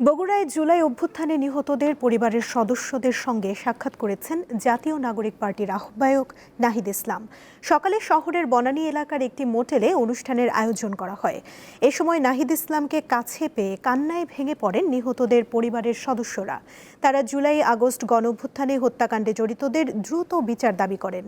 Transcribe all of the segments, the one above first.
বগুড়ায় জুলাই অভ্যুত্থানে নিহতদের পরিবারের সদস্যদের সঙ্গে সাক্ষাৎ করেছেন জাতীয় নাগরিক পার্টির আহ্বায়ক নাহিদ ইসলাম। সকালে শহরের বনানী এলাকার একটি মোটেলে অনুষ্ঠানের আয়োজন করা হয়। এ সময় নাহিদ ইসলামকে কাছে পেয়ে কান্নায় ভেঙে পড়েন নিহতদের পরিবারের সদস্যরা। তারা জুলাই আগস্ট গণ অভ্যুত্থানে হত্যাকাণ্ডে জড়িতদের দ্রুত বিচার দাবি করেন।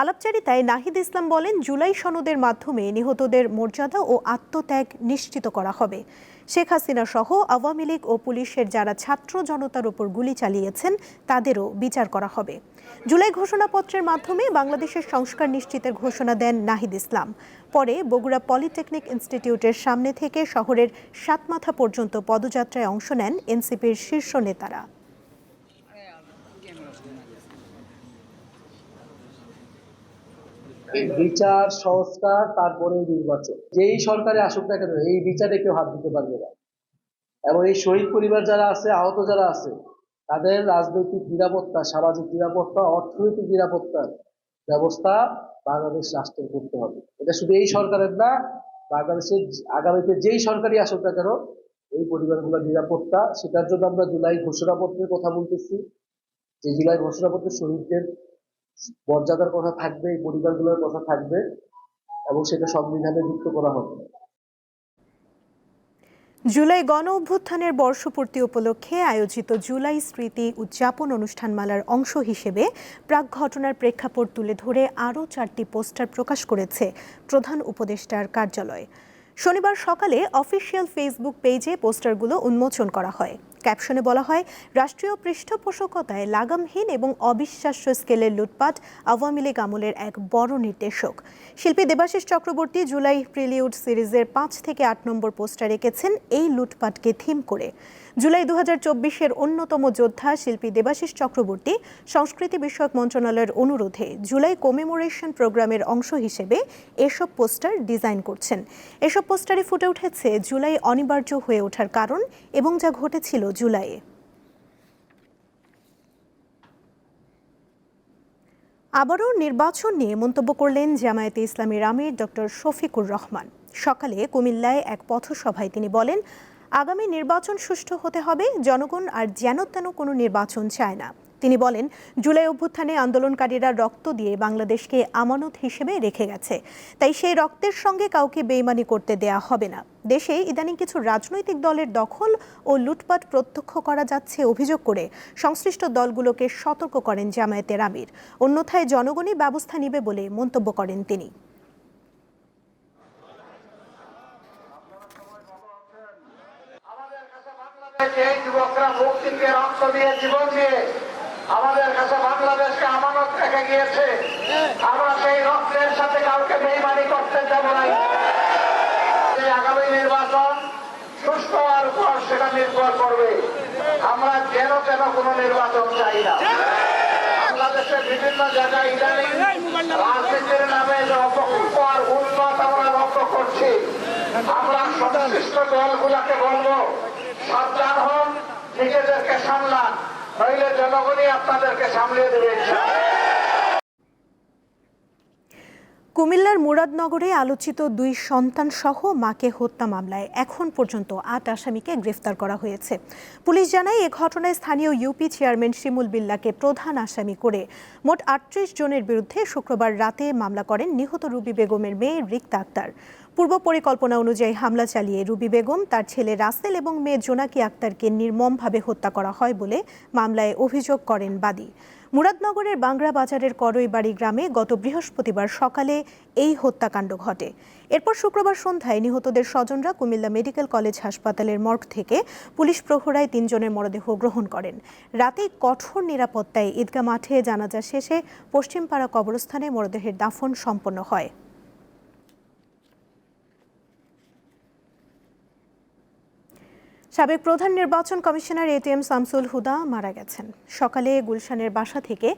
আলাপচারিতায় নাহিদ ইসলাম বলেন, জুলাই সনদের মাধ্যমে নিহতদের মর্যাদা ও আত্মত্যাগ নিশ্চিত করা হবে। শেখ হাসিনা সহ আওয়ামী লীগ ও পুলিশের যারা ছাত্র জনতার উপর গুলি চালিয়েছেন, তাদেরও বিচার করা হবে। জুলাই ঘোষণাপত্রের মাধ্যমে বাংলাদেশের সংস্কার নিশ্চিতের ঘোষণা দেন নাহিদ ইসলাম। পরে বগুড়া পলিটেকনিক ইনস্টিটিউটের সামনে থেকে শহরের সাতমাথা পর্যন্ত পদযাত্রায় অংশ নেন এনসিপির শীর্ষ নেতারা। বিচার, সংস্কার, তারপরে নির্বাচন। যেই সরকারে আসুক না কেন, এই বিচারে কেউ হাত দিতে পারবে না। এবং এই শহীদ পরিবার যারা আছে, আহত যারা আছে, তাদের রাজনৈতিক নিরাপত্তা, সামাজিক নিরাপত্তা, অর্থনৈতিক নিরাপত্তার ব্যবস্থা বাংলাদেশ রাষ্ট্রের করতে হবে। এটা শুধু এই সরকারের না, বাংলাদেশের আগামীতে যেই সরকারই আসুক না কেন, এই পরিবারগুলোর নিরাপত্তা, সেটার জন্য আমরা জুলাই ঘোষণাপত্রের কথা বলতেছি। যে জুলাই ঘোষণাপত্রে শহীদদের মর্যাদার কথা থাকবে, এই পরিবারগুলোর কথা থাকবে এবং সেটা সংবিধানে যুক্ত করা হবে। জুলাই গণ অভ্যুত্থানের বর্ষপূর্তি উপলক্ষে আয়োজিত জুলাই স্মৃতি উদযাপন অনুষ্ঠানমালার অংশ হিসেবে প্রাক ঘটনার প্রেক্ষাপট তুলে ধরে আরও চারটি পোস্টার প্রকাশ করেছে প্রধান উপদেষ্টার কার্যালয়। শনিবার সকালে অফিসিয়াল ফেসবুক পেজে পোস্টারগুলো উন্মোচন করা হয়। ক্যাপশনে বলা হয়, রাষ্ট্রীয় পৃষ্ঠপোষকতায় লাগামহীন এবং অবিশ্বাস্য স্কেলের লুটপাট আওয়ামী লীগ আমলের এক বড় নির্দেশক। শিল্পী দেবাশিস চক্রবর্তী জুলাই প্রিলিউড সিরিজের পাঁচ থেকে আট নম্বর পোস্টার এঁকেছেন এই লুটপাটকে থিম করে। জুলাই দু চব্বিশের অন্যতম যোদ্ধা শিল্পী দেবাশিস চক্রবর্তী সংস্কৃতি বিষয়ক মন্ত্রণালয়ের অনুরোধে জুলাই কমেমোরেশন প্রোগ্রামের অংশ হিসেবে এসব পোস্টার ডিজাইন করছেন। এসব পোস্টারে ফুটে উঠেছে জুলাই অনিবার্য হয়ে ওঠার কারণ এবং যা ঘটেছিল জুলাইয়ে। আবারও নির্বাচন নিয়ে মন্তব্য করলেন জামায়াতে ইসলামীর আমির ডক্টর শফিকুর রহমান। সকালে কুমিল্লায় এক পথসভায় তিনি বলেন আগামী নির্বাচন সুষ্ঠু হতে হবে, জনগণ আর যেন তেন কোনো নির্বাচন চায় না। তিনি বলেন, জুলাই অভ্যুত্থানে আন্দোলনকারীরা রক্ত দিয়ে বাংলাদেশকে আমানত হিসেবে রেখে গেছে। তাই সেই রক্তের সঙ্গে কাউকে বেইমানি করতে দেয়া হবে না। দেশে ইদানিং কিছু রাজনৈতিক দলের দখল ও লুটপাট প্রত্যক্ষ করা যাচ্ছে অভিযোগ করে সংশ্লিষ্ট দলগুলোকে সতর্ক করেন জামায়াতের আমির। অন্যথায় জনগণই ব্যবস্থা নেবে বলে মন্তব্য করেন তিনি। এই যুবকরা মুক্তি রক্ত দিয়ে জীবন দিয়ে আমাদের কাছে বাংলাদেশকে আমানত রেখে গিয়েছে। আমরা সেই রক্তের সাথে কাউকে বেইমানি করতে যাব না আগামী নির্বাচন সুস্থ হওয়ার সেটা নির্ভর করবে। আমরা যেন তেন কোনো নির্বাচন চাই না। বাংলাদেশের বিভিন্ন জায়গায় ইদানিং নামে যে উন্নত আমরা লক্ষ্য করছি। আমরা সংশ্লিষ্ট দলগুলাকে বলব সাবধান হন নিজেদেরকে সামলান, নইলে জনগণই আপনাদেরকে দেবে। কুমিল্লার মুরাদনগরে আলোচিত দুই সন্তান সহ মাকে হত্যা মামলায় এখন পর্যন্ত আট আসামিকে গ্রেফতার করা হয়েছে। পুলিশ জানায়, এ ঘটনায় স্থানীয় ইউপি চেয়ারম্যান শিমুল বিল্লাকে প্রধান আসামি করে মোট আটত্রিশ জনের বিরুদ্ধে শুক্রবার রাতে মামলা করেন নিহত রুবি বেগমের মেয়ে রিক্তা আক্তার। পূর্ব পরিকল্পনা অনুযায়ী হামলা চালিয়ে রুবি বেগম, তার ছেলে রাসেল এবং মেয়ে জোনাকি আক্তারকে নির্মমভাবে হত্যা করা হয় বলে মামলায় অভিযোগ করেন বাদী। মুরাদনগরের বাংরা বাজারের করইবাড়ি গ্রামে গত বৃহস্পতিবার সকালে এই হত্যাকাণ্ড ঘটে। এরপর শুক্রবার সন্ধ্যায় নিহতদের স্বজনরা কুমিল্লা মেডিকেল কলেজ হাসপাতালের মর্গ থেকে পুলিশ প্রহরায় তিনজনের মরদেহ গ্রহণ করেন। রাতে কঠোর নিরাপত্তায় ঈদগাহ মাঠে জানাজা শেষে পশ্চিমপাড়া কবরস্থানে মরদেহের দাফন সম্পন্ন হয়। সাবেক প্রধান নির্বাচন কমিশনার এটিএম সামসুল হুদা মারা গেছেন। সকালে গুলশানের বাসা থেকে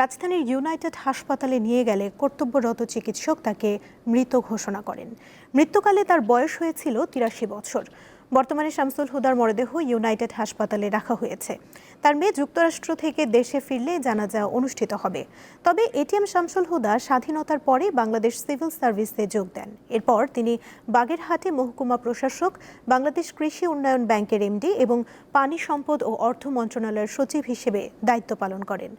রাজধানীর ইউনাইটেড হাসপাতালে নিয়ে গেলে কর্তব্যরত চিকিৎসক তাকে মৃত ঘোষণা করেন। মৃত্যুকালে তার বয়স হয়েছিল তিরাশি বছর। বর্তমানে শামসুল হুদার মরদেহ ইউনাইটেড হাসপাতালে রাখা হয়েছে। তার মেয়ে যুক্তরাষ্ট্র থেকে দেশে ফিরলে জানাজা অনুষ্ঠিত হবে। তবে এটিএম শামসুল হুদা স্বাধীনতার পরে বাংলাদেশ সিভিল সার্ভিসে যোগ দেন। এরপর তিনি বাগেরহাটে মহকুমা প্রশাসক, বাংলাদেশ কৃষি উন্নয়ন ব্যাংকের এমডি এবং পানি সম্পদ ও অর্থ মন্ত্রণালয়ের সচিব হিসেবে দায়িত্ব পালন করেন।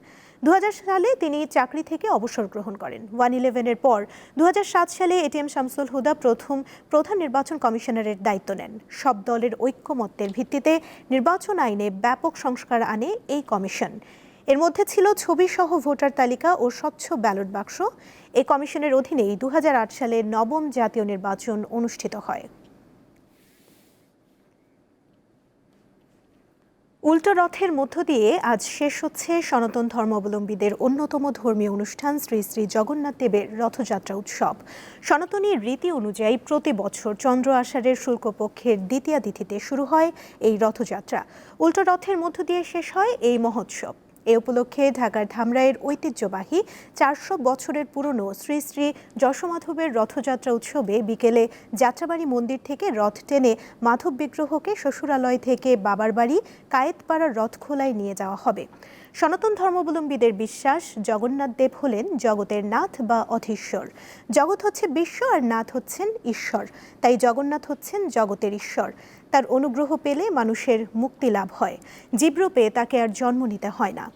দু সালে তিনি চাকরি থেকে অবসর গ্রহণ করেন। ওয়ান ইলেভেনের পর দু হাজার সাত সালে এটিএম শামসুল হুদা প্রথম, প্রধান নির্বাচন কমিশনারের দায়িত্ব নেন। সব দলের ঐক্যমত্যের ভিত্তিতে নির্বাচন আইনে ব্যাপক সংস্কার আনে এই কমিশন। এর মধ্যে ছিল ছবিসহ ভোটার তালিকা ও স্বচ্ছ ব্যালট বাক্স। এই কমিশনের অধীনেই দু হাজার আট সালে নবম জাতীয় নির্বাচন অনুষ্ঠিত হয়। উল্টো রথের মধ্য দিয়ে আজ শেষ হচ্ছে সনাতন ধর্মাবলম্বীদের অন্যতম ধর্মীয় অনুষ্ঠান শ্রী শ্রী জগন্নাথ দেবের রথযাত্রা উৎসব। সনাতনী রীতি অনুযায়ী প্রতি বছর চন্দ্র আষাঢ়ের শুল্কপক্ষের দ্বিতীয়া তিথিতে শুরু হয় এই রথযাত্রা। উল্টো রথের মধ্য দিয়ে শেষ হয় এই মহোৎসব। এ উপলক্ষে ঢাকার ধামরাইয়ের ঐতিহ্যবাহী চারশো বছরের পুরনো শ্রী শ্রী যশমাধবের রথযাত্রা উৎসবে বিকেলে যাত্রাবাড়ি মন্দির থেকে রথ টেনে মাধব বিগ্রহকে শ্বশুরালয় থেকে বাবার বাড়ি কায়েতপাড়ার রথখোলায় নিয়ে যাওয়া হবে। সনাতন ধর্মাবলম্বীদের বিশ্বাস, জগন্নাথ দেব হলেন জগতের নাথ বা অধীশ্বর। জগৎ হচ্ছে বিশ্ব আর নাথ হচ্ছেন ঈশ্বর। তাই জগন্নাথ হচ্ছেন জগতের ঈশ্বর। তার অনুগ্রহ পেলে মানুষের মুক্তি লাভ হয়। জীবরূপে তাকে আর জন্ম নিতে হয় না।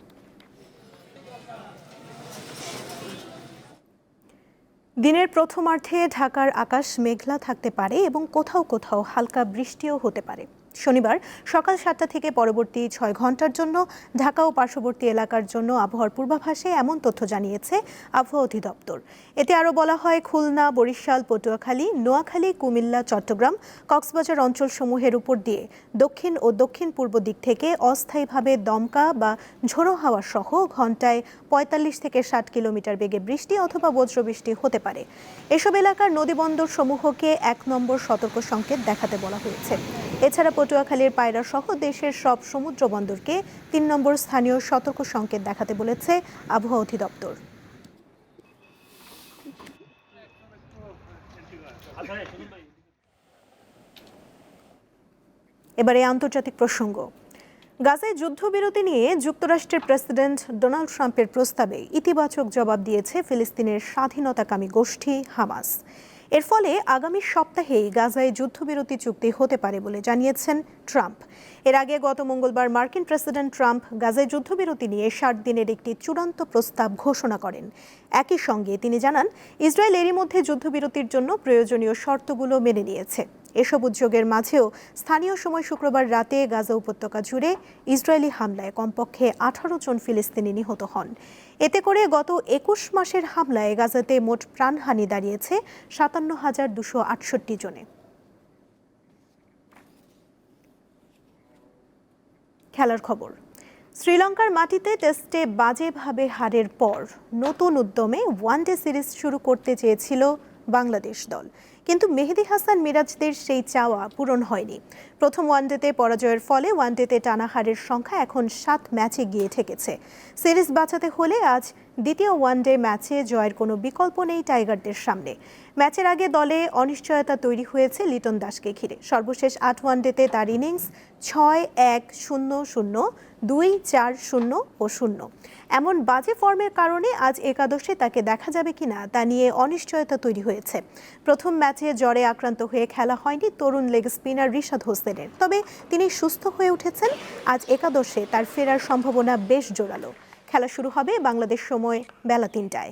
দিনের প্রথমার্ধে ঢাকার আকাশ মেঘলা থাকতে পারে এবং কোথাও কোথাও হালকা বৃষ্টিও হতে পারে। শনিবার সকাল সাতটা থেকে পরবর্তী ছয় ঘণ্টার জন্য ঢাকা ও পার্শ্ববর্তী এলাকার জন্য আবহাওয়ার পূর্বাভাসে এমন তথ্য জানিয়েছে আবহাওয়া অধিদপ্তর। এতে আরও বলা হয়, খুলনা, বরিশাল, পটুয়াখালী, নোয়াখালী, কুমিল্লা, চট্টগ্রাম, কক্সবাজার অঞ্চলসমূহের উপর দিয়ে দক্ষিণ ও দক্ষিণ পূর্ব দিক থেকে অস্থায়ীভাবে দমকা বা ঝোড়ো হাওয়া সহ ঘন্টায় পঁয়তাল্লিশ থেকে ষাট কিলোমিটার বেগে বৃষ্টি অথবা বজ্রবৃষ্টি হতে পারে। এসব এলাকার নদীবন্দর সমূহকে এক নম্বর সতর্ক সংকেত দেখাতে বলা হয়েছে। এছাড়া পটুয়াখালীর পায়রা সহ দেশের সব সমুদ্র বন্দরকে তিন নম্বর স্থানীয় সতর্ক সংকেত দেখাতে বলেছে আবহাওয়া অধিদপ্তর। এবারে আন্তর্জাতিক প্রসঙ্গ। গাজায় যুদ্ধবিরতি নিয়ে যুক্তরাষ্ট্রের প্রেসিডেন্ট ডোনাল্ড ট্রাম্পের প্রস্তাবে ইতিবাচক জবাব দিয়েছে ফিলিস্তিনের স্বাধীনতাকামী গোষ্ঠী হামাস। এর ফলে আগামী সপ্তাহেই গাজায় যুদ্ধবিরতি চুক্তি হতে পারে বলে জানিয়েছেন ট্রাম্প। এর আগে গত মঙ্গলবার মার্কিন প্রেসিডেন্ট ট্রাম্প গাজায় যুদ্ধবিরতি নিয়ে ষাট দিনের একটি চূড়ান্ত প্রস্তাব ঘোষণা করেন। একই সঙ্গে তিনি জানান, ইসরায়েল এরই মধ্যে যুদ্ধবিরতির জন্য প্রয়োজনীয় শর্তগুলো মেনে নিয়েছে। এসব উদ্যোগের মাঝেও স্থানীয় সময় শুক্রবার রাতে গাজা উপত্যকা জুড়ে ইসরায়েলি হামলায় কমপক্ষে আঠারো জন ফিলিস্তিনি নিহত হন। এতে করে গত একুশ মাসের হামলায় গাজাতে মোট প্রাণহানি দাঁড়িয়েছে সাতান্ন হাজার দুশো আটষট্টি জনে। খেলার খবর। শ্রীলঙ্কার মাটিতে টেস্টে বাজেভাবে হারের পর নতুন উদ্যমে ওয়ানডে সিরিজ শুরু করতে চেয়েছিল বাংলাদেশ দল। কিন্তু মেহেদি হাসান মিরাজদের সেই চাওয়া পূরণ হয়নি। প্রথম ওয়ানডেতে পরাজয়ের ফলে ওয়ানডেতে টানা হারের সংখ্যা এখন সাত ম্যাচে গিয়ে ঠেকেছে। সিরিজ বাঁচাতে হলে আজ দ্বিতীয় ওয়ানডে ম্যাচে জয়ের কোনো বিকল্প নেই টাইগারদের সামনে। ম্যাচের আগে দলে অনিশ্চয়তা তৈরি হয়েছে লিটন দাসকে ঘিরে। সর্বশেষ আট ওয়ানডেতে তার ইনিংস ছয় এক শূন্য শূন্য, দুই চার শূন্য ও শূন্য। এমন বাজে ফর্মের কারণে আজ একাদশে তাকে দেখা যাবে কিনা তা নিয়ে অনিশ্চয়তা তৈরি হয়েছে। প্রথম ম্যাচে জ্বরে আক্রান্ত হয়ে খেলা হয়নি তরুণ লেগ স্পিনার রিশাদ হোসেনের। তবে তিনি সুস্থ হয়ে উঠেছেন। আজ একাদশে তার ফেরার সম্ভাবনা বেশ জোরালো। খেলা শুরু হবে বাংলাদেশ সময় বেলা তিনটায়।